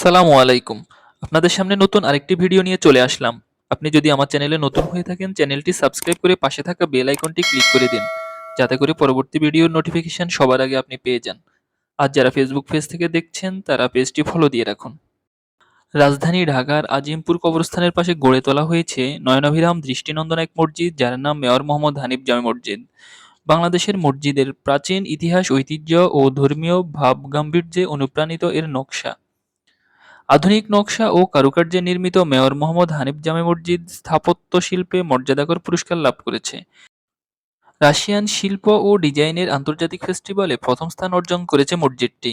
সালামু আলাইকুম। আপনাদের সামনে নতুন আরেকটি ভিডিও নিয়ে চলে আসলাম। আপনি যদি আমার চ্যানেলে নতুন হয়ে থাকেন, চ্যানেলটি সাবস্ক্রাইব করে পাশে থাকা বেল আইকনটি ক্লিক করে দিন। যাতে করে পরবর্তী ভিডিওর নোটিফিকেশন সবার আগে আপনি পেয়ে যান। আর যারা ফেসবুক পেজ থেকে দেখছেন, তারা পেজটি ফলো দিয়ে রাখুন। রাজধানী ঢাকার আজিমপুর কবরস্থানের পাশে গড়ে তোলা হয়েছে নয়নাভিরাম দৃষ্টিনন্দন এক মসজিদ, যার নাম মেয়র মোহাম্মদ হানিফ জামে মসজিদ। বাংলাদেশের মসজিদের প্রাচীন ইতিহাস, ঐতিহ্য ও ধর্মীয় ভাবগাম্ভীর্যে অনুপ্রাণিত এর নকশা। আধুনিক নকশা ও কারুকার্যে নির্মিত মেয়র মোহাম্মদ হানিফ জামে মসজিদ স্থাপত্য শিল্পে মর্যাদাকর পুরস্কার লাভ করেছে। রাশিয়ান শিল্প ও ডিজাইনের আন্তর্জাতিক ফেস্টিভ্যালে প্রথম স্থান অর্জন করেছে মসজিদটি।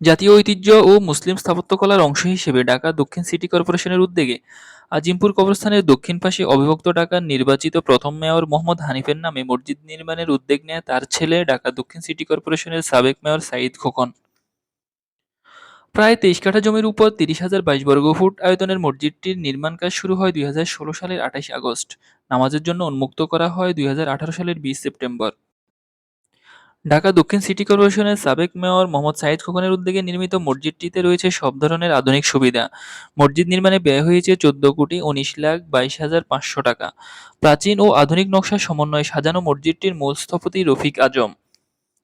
জাতীয় ঐতিহ্য ও মুসলিম স্থাপত্যকলার অংশ হিসেবে ঢাকা দক্ষিণ সিটি কর্পোরেশনের উদ্যোগে আজিমপুর কবরস্থানের দক্ষিণ পাশে অবিভক্ত ঢাকার নির্বাচিত প্রথম মেয়র মোহাম্মদ হানিফের নামে মসজিদ নির্মাণের উদ্যোগ নেয় তার ছেলে ঢাকা দক্ষিণ সিটি কর্পোরেশনের সাবেক মেয়র সাঈদ খোকন। প্রায় তেইশ কাঠা জমির উপর তিরিশ হাজার বাইশ বর্গফুট আয়তনের মসজিদটির নির্মাণ কাজ শুরু হয় দুই হাজার ষোলো সালের আঠাশ আগস্ট। নামাজের জন্য উন্মুক্ত করা হয় দুই হাজার আঠারো সালের বিশ সেপ্টেম্বর। ঢাকা দক্ষিণ সিটি কর্পোরেশনের সাবেক মেয়র মোহাম্মদ সাইদ খোকনের উদ্যোগে নির্মিত মসজিদটিতে রয়েছে সব ধরনের আধুনিক সুবিধা। মসজিদ নির্মাণে ব্যয় হয়েছে চোদ্দ কোটি উনিশ লাখ বাইশ হাজার পাঁচশো টাকা। প্রাচীন ও আধুনিক নকশার সমন্বয়ে সাজানো মসজিদটির মূল স্থপতি রফিক আজম।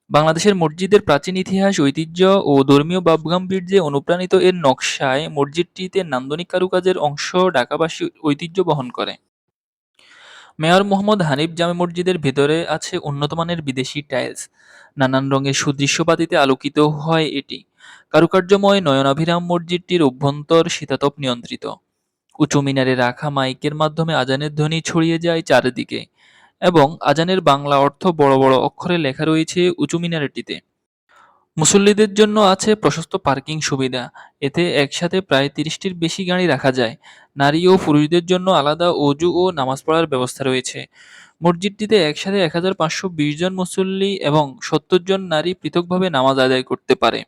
বাংলাদেশের মসজিদের প্রাচীন ইতিহাস, ঐতিহ্য ও ধর্মীয় ভাবগাম্ভীর্যে অনুপ্রাণিত এর নকশায় মসজিদটিতে নান্দনিক কারুকাজের অংশ ঢাকাবাসী ঐতিহ্য বহন করে। মেয়র মোহাম্মদ হানিফ জামে মসজিদের ভেতরে আছে উন্নতমানের বিদেশি টাইলস। নানান রঙের সুদৃশ্যপাতিতে আলোকিত হয় এটি। কারুকার্যময় নয়নাভিরাম মসজিদটির অভ্যন্তর শীতাতপ নিয়ন্ত্রিত। উঁচু মিনারে রাখা মাইকের মাধ্যমে আজানের ধ্বনি ছড়িয়ে যায় চারিদিকে। এবং আজানের বাংলা অর্থ বড় বড় অক্ষরে লেখা রয়েছে উঁচু মিনারটিতে। মুসল্লিদের জন্য আছে প্রশস্ত পার্কিং সুবিধা। এতে একসাথে প্রায় তিরিশটির বেশি গাড়ি রাখা যায়। নারী ও পুরুষদের জন্য আলাদা অজু ও নামাজ পড়ার ব্যবস্থা রয়েছে। মসজিদটিতে একসাথে এক হাজার পাঁচশো বিশ জন মুসল্লি এবং সত্তর জন নারী পৃথকভাবে নামাজ আদায় করতে পারে।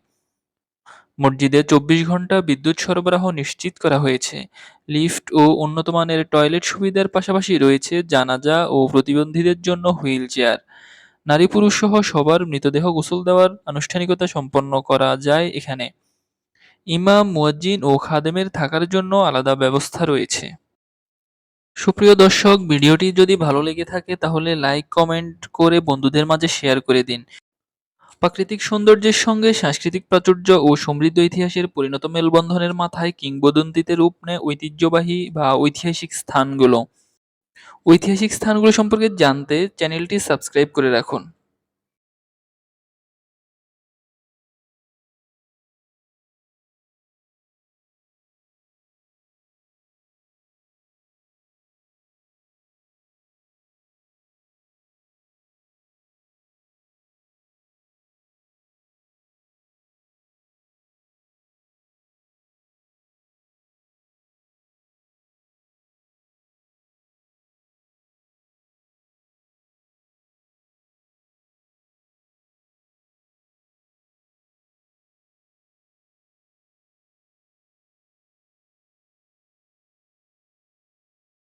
মসজিদে চব্বিশ ঘণ্টা বিদ্যুৎ সরবরাহ নিশ্চিত করা হয়েছে। লিফট ও উন্নতমানের টয়লেট সুবিধার পাশাপাশি রয়েছে জানাজা ও প্রতিবন্ধীদের জন্য হুইল চেয়ার। নারী পুরুষ সহ সবার মৃতদেহ গোসল দেওয়ার আনুষ্ঠানিকতা সম্পন্ন করা যায় এখানে। ইমাম, মুয়াজ্জিন ও খাদেমের থাকার জন্য আলাদা ব্যবস্থা রয়েছে। সুপ্রিয় দর্শক, ভিডিওটি যদি ভালো লেগে থাকে তাহলে লাইক, কমেন্ট করে বন্ধুদের মাঝে শেয়ার করে দিন। প্রাকৃতিক সৌন্দর্যের সঙ্গে সাংস্কৃতিক প্রাচুর্য ও সমৃদ্ধ ইতিহাসের পরিণত মেলবন্ধনের মাথায় কিংবদন্তিতে রূপ নেয় ঐতিহ্যবাহী বা ঐতিহাসিক স্থানগুলো। ঐতিহাসিক স্থানগুলো সম্পর্কে জানতে চ্যানেলটি সাবস্ক্রাইব করে রাখুন।